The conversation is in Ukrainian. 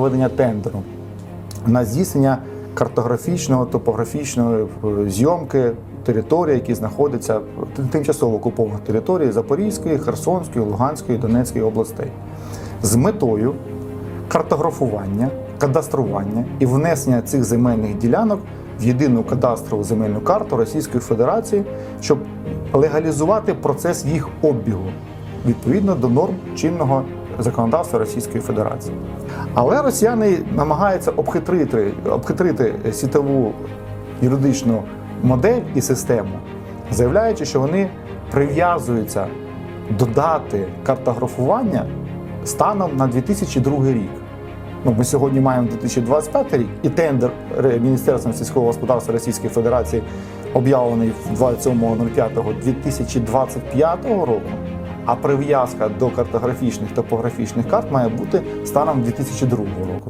проведення тендеру на здійснення картографічного, топографічної е, зйомки територій, які знаходяться тимчасово окупованих територій Запорізької, Херсонської, Луганської, Донецької областей. З метою картографування, кадастрування і внесення цих земельних ділянок в єдину кадастрову земельну карту Російської Федерації, щоб легалізувати процес їх обігу відповідно до норм чинного законодавства Російської Федерації. Але росіяни намагаються обхитрити, обхитрити світову юридичну модель і систему, заявляючи, що вони прив'язуються до дати картографування станом на 2002 рік. Ну, ми сьогодні маємо 2025 рік, і тендер Ре- Міністерством сільського господарства Російської Федерації об'явлений 27.05.2025 року. А прив'язка до картографічних топографічних карт має бути станом 2002 року.